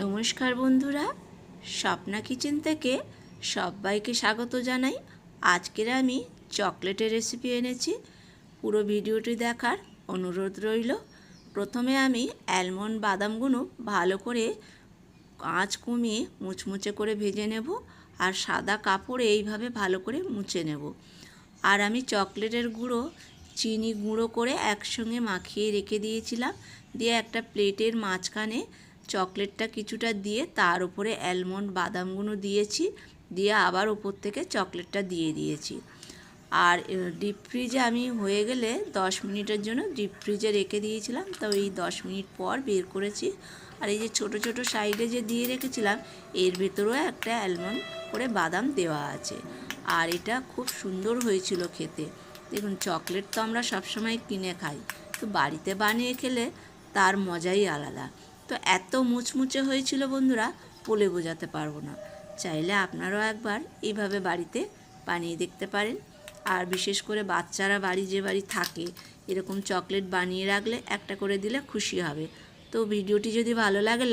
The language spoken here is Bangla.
নমস্কার বন্ধুরা, স্বপ্না কিচেন থেকে সবাইকে স্বাগত জানাই। আজকের আমি চকলেটের রেসিপি এনেছি। পুরো ভিডিওটি দেখার অনুরোধ রইল। প্রথমে আমি অ্যালমন্ড বাদামগুলো ভালো করে আঁচ কমিয়ে মুচমুচে করে ভেজে নেব আর সাদা কাপড়ে এইভাবে ভালো করে মুছে নেব। আর আমি চকলেটের গুঁড়ো, চিনি গুঁড়ো করে একসঙ্গে মাখিয়ে রেখে দিয়েছিলাম। দিয়ে একটা প্লেটের মাঝখানে চকলেটটা কিছুটা দিয়ে তার উপরে অ্যালমন্ড বাদামগুলো দিয়েছি, দিয়ে আবার উপর থেকে চকলেটটা দিয়ে দিয়েছি। আর ডিপ ফ্রিজে আমি হয়ে গেলে দশ মিনিটের জন্য ডিপ ফ্রিজে রেখে দিয়েছিলাম। তো এই দশ মিনিট পর বের করেছি। আর এই যে ছোট ছোট সাইডে যে দিয়ে রেখেছিলাম, এর ভেতরেও একটা অ্যালমন্ড করে বাদাম দেওয়া আছে। আর এটা খুব সুন্দর হয়েছিল খেতে। দেখুন, চকলেট তো আমরা সবসময় কিনে খাই। তো বাড়িতে বানিয়ে খেলে তার মজাই আলাদা। তো এত মুচমুচে হয়েছিল বন্ধুরা, বলে বোঝাতে পারব না। চাইলে আপনারাও একবার এইভাবে বাড়িতে বানিয়ে দেখতে পারেন। আর বিশেষ করে বাচ্চারা বাড়ি যে বাড়ি থাকে, এরকম চকলেট বানিয়ে রাখলে একটা করে দিলে খুশি হবে। তো ভিডিওটি যদি ভালো লাগে